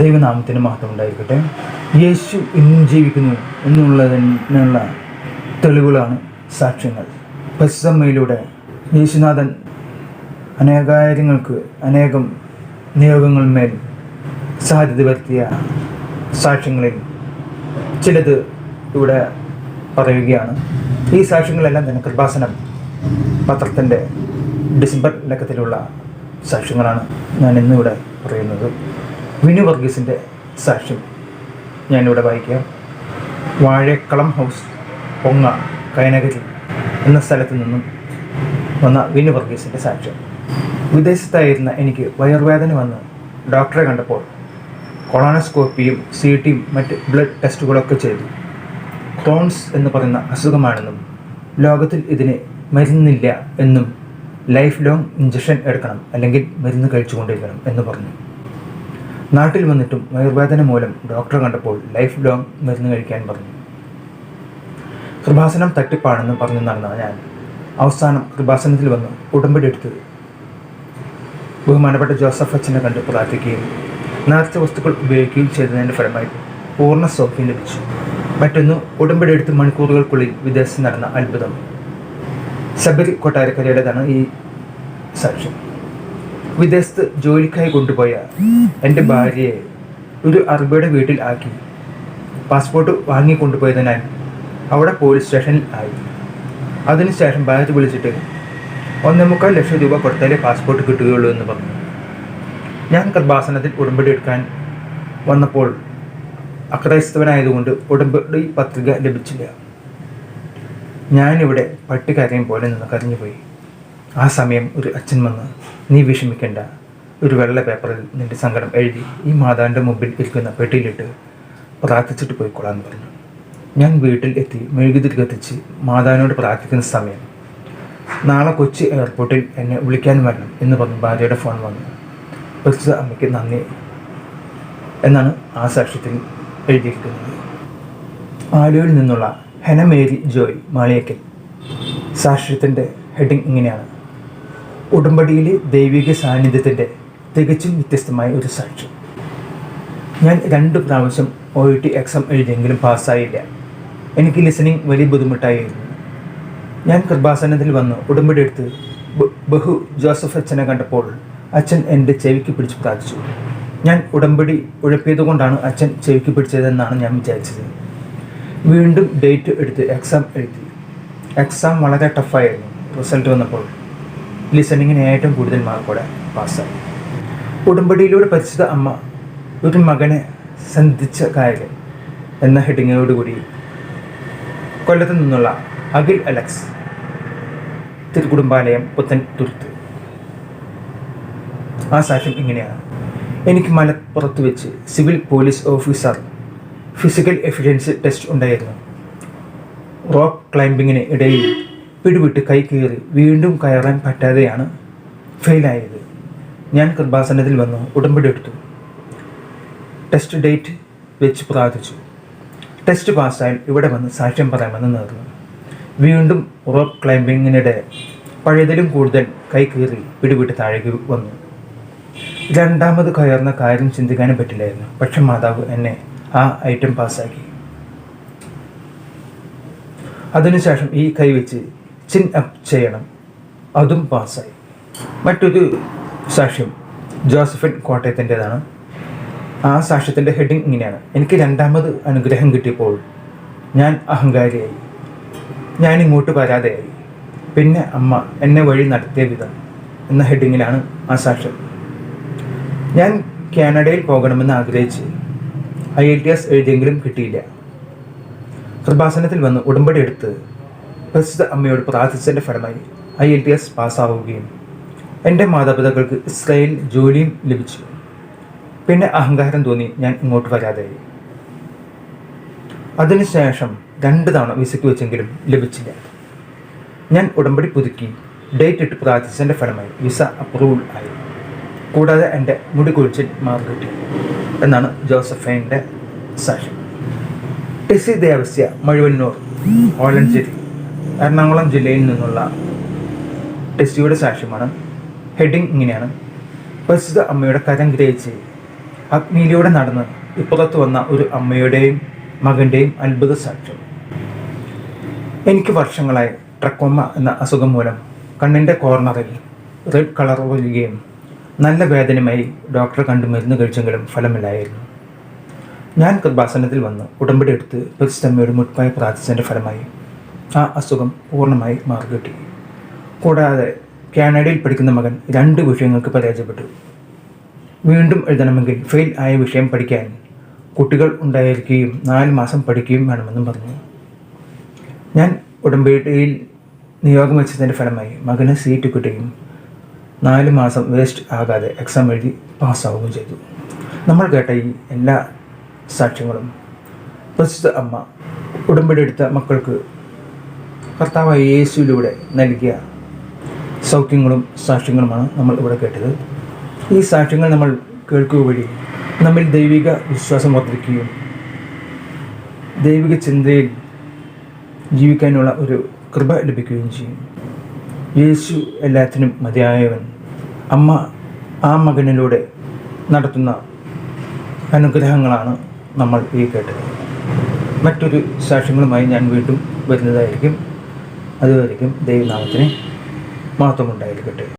ദൈവനാമത്തിന് മഹത്വം ഉണ്ടായിരിക്കട്ടെ. യേശു ഇന്നും ജീവിക്കുന്നു എന്നുള്ളതിനുള്ള തെളിവുകളാണ് സാക്ഷ്യങ്ങൾ. പരിശ്രമയിലൂടെ യേശുനാഥൻ അനേകാര്യങ്ങൾക്ക് അനേകം നിയോഗങ്ങളിന്മേൽ സാധ്യത വരുത്തിയ സാക്ഷ്യങ്ങളിൽ ചിലത് ഇവിടെ പറയുകയാണ്. ഈ സാക്ഷ്യങ്ങളെല്ലാം തന്നെ കൃപാസനം പത്രത്തിന്റെ ഡിസംബർ ലക്കത്തിലുള്ള സാക്ഷ്യങ്ങളാണ് ഞാൻ ഇന്നിവിടെ പറയുന്നത്. വിനു വർഗീസിന്റെ സാക്ഷ്യം. ഞാനിവിടെ വായിക്കാം. വാഴക്കളം ഹൗസ് പൊങ്ങ കൈനഗരി എന്ന സ്ഥലത്ത് നിന്നും വന്ന വിനു വർഗീസിന്റെ സാക്ഷ്യം. വിദേശത്തായിരുന്ന എനിക്ക് വയർവേദന വന്ന് ഡോക്ടറെ കണ്ടപ്പോൾ കൊളോണോസ്കോപ്പിയും സി ടിയും മറ്റ് ബ്ലഡ് ടെസ്റ്റുകളൊക്കെ ചെയ്തു. ക്രോൺസ് എന്ന് പറയുന്ന അസുഖമാണെന്നും ലോകത്തിൽ ഇതിന് മരുന്നില്ല എന്നും ലൈഫ് ലോങ് ഇഞ്ചക്ഷൻ എടുക്കണം അല്ലെങ്കിൽ മരുന്ന് കഴിച്ചുകൊണ്ടിരിക്കണം എന്ന് പറഞ്ഞു. നാട്ടിൽ വന്നിട്ടും വയർവേദന മൂലം ഡോക്ടറെ കണ്ടപ്പോൾ ലൈഫ് ലോങ് മരുന്ന് കഴിക്കാൻ പറഞ്ഞു. കൃപാസനം തട്ടിപ്പാണെന്ന് പറഞ്ഞു നടന്ന ഞാൻ അവസാനം കൃപാസനത്തിൽ വന്ന് ഉടമ്പടി എടുത്ത് ബഹുമാനപ്പെട്ട ജോസഫ് അച്ഛനെ കണ്ട് പ്രാർത്ഥിക്കുകയും നേർച്ച വസ്തുക്കൾ ഉപയോഗിക്കുകയും ചെയ്തതിന്റെ ഫലമായി പൂർണ സൗഖ്യം ലഭിച്ചു. മറ്റൊന്ന് ഉടമ്പടി എടുത്ത് മണിക്കൂറുകൾക്കുള്ളിൽ വിദേശത്ത് നടന്ന അത്ഭുതം. ശബരി കൊട്ടാരക്കരയുടേതാണ് ഈ സാക്ഷ്യം വിദേശത്ത് ജോലിക്കായി കൊണ്ടുപോയ എന്റെ ഭാര്യയെ ഒരു അറബിയുടെ വീട്ടിൽ ആക്കി. പാസ്പോർട്ട് വാങ്ങിക്കൊണ്ടുപോയതിനാൽ അവിടെ പോലീസ് സ്റ്റേഷനിൽ ആയി. അതിനുശേഷം ഭാര്യ വിളിച്ചിട്ട് ഒന്നേ മുക്കാൽ ലക്ഷം രൂപ കൊടുത്താലേ പാസ്പോർട്ട് കിട്ടുകയുള്ളൂ എന്ന് പറഞ്ഞു. ഞാൻ കൃപാസനത്തിൽ ഉടമ്പടി എടുക്കാൻ വന്നപ്പോൾ അക്രൈസ്തവനായതുകൊണ്ട് ഉടമ്പടി പത്രിക ലഭിച്ചില്ല. ഞാനിവിടെ പട്ടി കരയും പോലെ നിന്ന് കരഞ്ഞുപോയി. ആ സമയം ഒരു അച്ഛൻ വന്ന് നീ വിഷമിക്കേണ്ട. ഒരു വെള്ള പേപ്പറിൽ നിന്റെ സങ്കടം എഴുതി ഈ മാതാവിന്റെ മുമ്പിൽ ഇരിക്കുന്ന പെട്ടിയിലിട്ട് പ്രാർത്ഥിച്ചിട്ട് പോയിക്കൊള്ളാന്ന് പറഞ്ഞു. ഞാൻ വീട്ടിൽ എത്തി മെഴുകുതിരി കത്തിച്ച് മാതാവിനോട് പ്രാർത്ഥിക്കുന്ന സമയം. നാളെ കൊച്ചി എയർപോർട്ടിൽ എന്നെ വിളിക്കാൻ വരണം എന്ന് പറഞ്ഞു ഭാര്യയുടെ ഫോൺ വന്നു. പരിശുദ്ധ അമ്മയ്ക്ക് നന്ദി എന്നാണ് ആ സാക്ഷ്യത്തിൽ എഴുതിയിരിക്കുന്നത്. ആലുവയിൽ നിന്നുള്ള ഹെനമേരി ജോയ് മാളിയക്കൽ. സാക്ഷ്യത്തിന്റെ ഹെഡിങ് ഇങ്ങനെയാണ്. ഉടമ്പടിയിലെ ദൈവിക സാന്നിധ്യത്തിന്റെ തികച്ചും വ്യത്യസ്തമായ ഒരു സാക്ഷ്യം. ഞാൻ രണ്ട് പ്രാവശ്യം ഒ ഐ ടി എക്സാം എഴുതിയെങ്കിലും പാസ്സായില്ല. എനിക്ക് ലിസണിങ് വലിയ ബുദ്ധിമുട്ടായിരുന്നു. ഞാൻ കൃപാസനത്തിൽ വന്ന് ഉടമ്പടി എടുത്ത് ബഹു ജോസഫ് അച്ഛനെ കണ്ടപ്പോൾ അച്ഛൻ എന്റെ ചെവിക്ക് പിടിച്ച് പ്രാർത്ഥിച്ചു. ഞാൻ ഉടമ്പടി ഉഴപ്പിയതുകൊണ്ടാണ് അച്ഛൻ ചെവിക്ക് പിടിച്ചതെന്നാണ് ഞാൻ വിചാരിച്ചത്. വീണ്ടും ഡേറ്റ് എടുത്ത് എക്സാം എഴുതി. എക്സാം വളരെ ടഫായിരുന്നു റിസൾട്ട് വന്നപ്പോൾ ലിസണിങ്ങിന് ഏറ്റവും കൂടുതൽ മാർക്കോടെ പാസ്സായി ഉടമ്പടിയിലൂടെ പരിശുദ്ധ അമ്മ ഒരു മകനെ സന്ധിച്ച കായകൻ എന്ന ഹെഡിങ്ങോടുകൂടി കൊല്ലത്ത് നിന്നുള്ള അഖിൽ അലക്സ് തിരുക്കുടുംബാലയം പുത്തൻ തുരുത്ത്. ആ സാക്ഷ്യം ഇങ്ങനെയാണ്. എനിക്ക് മലപ്പുറത്ത് വെച്ച് civil police officer physical efficiency test ഉണ്ടായിരുന്നു. റോക്ക് ക്ലൈംബിങ്ങിന് ഇടയിൽ പിടിവിട്ട് കൈ കീറി വീണ്ടും കയറാൻ പറ്റാതെയാണ് ഫെയിലായത്. ഞാൻ കൃപാസനത്തിൽ വന്നു ഉടമ്പടി എടുത്തു. ടെസ്റ്റ് ഡേറ്റ് വെച്ച് പ്രാർത്ഥിച്ചു. ടെസ്റ്റ് പാസ്സായാൽ ഇവിടെ വന്ന് സാക്ഷ്യം പറയാമെന്ന് നേർന്നു. വീണ്ടും റോക്ക് ക്ലൈംബിങ്ങിനിടെ പഴയതിലും കൂടുതൽ കൈ കീറി പിടിവിട്ട് താഴേക്ക് വന്നു. രണ്ടാമത് കയറുന്ന കാര്യം ചിന്തിക്കാനും പറ്റില്ലായിരുന്നു. പക്ഷെ മാതാവ് എന്നെ ആ ഐറ്റം പാസ്സാക്കി അതിനുശേഷം ഈ കൈ വെച്ച് ചിൻ അപ്പ് ചെയ്യണം. അതും പാസ്സായി. മറ്റൊരു സാക്ഷ്യം ജോസഫിൻ കോട്ടയത്തിന്റെതാണ്. ആ സാക്ഷ്യത്തിന്റെ ഹെഡിങ് ഇങ്ങനെയാണ്. എനിക്ക് രണ്ടാമത് അനുഗ്രഹം കിട്ടിയപ്പോൾ ഞാൻ അഹങ്കാരിയായി. ഞാൻ ഇങ്ങോട്ട് വരാതെയായി. പിന്നെ അമ്മ എന്നെ വഴി നടത്തിയ വിധം എന്ന ഹെഡിങ്ങിലാണ് ആ സാക്ഷ്യം. ഞാൻ കാനഡയിൽ പോകണമെന്ന് ആഗ്രഹിച്ച് ഐ എൽ ടി എസ് എഴുതിയെങ്കിലും കിട്ടിയില്ല. കൃപാസനത്തിൽ വന്ന് ഉടമ്പടി എടുത്ത് പ്രസിദ്ധ അമ്മയോട് പ്രാർത്ഥിച്ചതിന്റെ ഫലമായി ഐ എൽ ടി എസ് പാസ്സാവുകയും എന്റെ മാതാപിതാക്കൾക്ക് ഇസ്രായേൽ ജോലിയും ലഭിച്ചു. പിന്നെ അഹങ്കാരം തോന്നി ഞാൻ ഇങ്ങോട്ട് വരാതായി. അതിനുശേഷം രണ്ട് തവണ വിസയ്ക്ക് വെച്ചെങ്കിലും ലഭിച്ചില്ല. ഞാൻ ഉടമ്പടി പുതുക്കി ഡേറ്റ് ഇട്ട് പ്രാർത്ഥിച്ചതിന്റെ ഫലമായി വിസ അപ്രൂവൽ ആയി. കൂടാതെ എന്റെ മുടി കുഴിച്ചിൽ മാർക്ക് കിട്ടി എന്നാണ് ജോസഫൈന്റെ സാക്ഷ്യം. ടെസി ദേവസ്യ മഴുവന്നൂർ ഓലഞ്ചേരി. എറണാകുളം ജില്ലയിൽ നിന്നുള്ള ടെസ്റ്റിയുടെ സാക്ഷ്യമാണ്. ഹെഡിങ് ഇങ്ങനെയാണ്. പരിശുദ്ധ അമ്മയുടെ കരം ഗ്രഹിച്ച് അഗ്നിയിലൂടെ നടന്ന് ഇപ്പുറത്ത് വന്ന ഒരു അമ്മയുടെയും മകന്റെയും അത്ഭുത സാക്ഷ്യം. എനിക്ക് വർഷങ്ങളായി ട്രക്കോമ എന്ന അസുഖം മൂലം കണ്ണിന്റെ കോർണറിൽ റെഡ് കളർ വരികയും നല്ല വേദനയുമായി ഡോക്ടർ കണ്ട് മരുന്ന് കഴിച്ചെങ്കിലും ഫലമില്ലായിരുന്നു. ഞാൻ കൃപാസനത്തിൽ വന്ന് ഉടമ്പടി എടുത്ത് പരിസ്ഥമ്മയോട് മുട്ടായി പ്രാർത്ഥിച്ചതിന്റെ ഫലമായി ആ അസുഖം പൂർണമായി മാറിക്കിട്ടി കൂടാതെ കാനഡയിൽ പഠിക്കുന്ന മകൻ രണ്ട് വിഷയങ്ങൾക്ക് പരാജയപ്പെട്ടു. വീണ്ടും എഴുതണമെങ്കിൽ ഫെയിൽ ആയ വിഷയം പഠിക്കാൻ കുട്ടികൾ ഉണ്ടായിരിക്കുകയും നാല് മാസം പഠിക്കുകയും വേണമെന്നും പറഞ്ഞു. ഞാൻ ഉടമ്പടിയിൽ നിയോഗം വെച്ചതിന്റെ ഫലമായി മകന് സീറ്റ് കിട്ടുകയും നാല് മാസം വേസ്റ്റ് ആകാതെ എക്സാം എഴുതി പാസ്സാവുകയും ചെയ്തു. നമ്മൾ കേട്ട ഈ എല്ലാ സാക്ഷ്യങ്ങളും പ്രസ്തുത അമ്മ ഉടമ്പടി എടുത്ത മക്കൾക്ക് കർത്താവായ യേശുവിലൂടെ നൽകിയ സൗഖ്യങ്ങളും സാക്ഷ്യങ്ങളുമാണ് നമ്മൾ ഇവിടെ കേട്ടത്. ഈ സാക്ഷ്യങ്ങൾ നമ്മൾ കേൾക്കുക വഴി നമ്മിൽ ദൈവിക വിശ്വാസം വർദ്ധിക്കുകയും ദൈവിക ചിന്തയിൽ ജീവിക്കാനുള്ള ഒരു കൃപ ലഭിക്കുകയും ചെയ്യും. യേശു എല്ലാത്തിനും മതിയായവൻ. അമ്മ ആ മകനിലൂടെ നടത്തുന്ന അനുഗ്രഹങ്ങളാണ് നമ്മൾ ഈ കേട്ടത്. മറ്റൊരു സാക്ഷ്യങ്ങളുമായി ഞാൻ വീണ്ടും വരുന്നതായിരിക്കും. അതുവരെയും ദൈവനാമത്തിന് മഹത്വമുണ്ടായിരിക്കട്ടെ.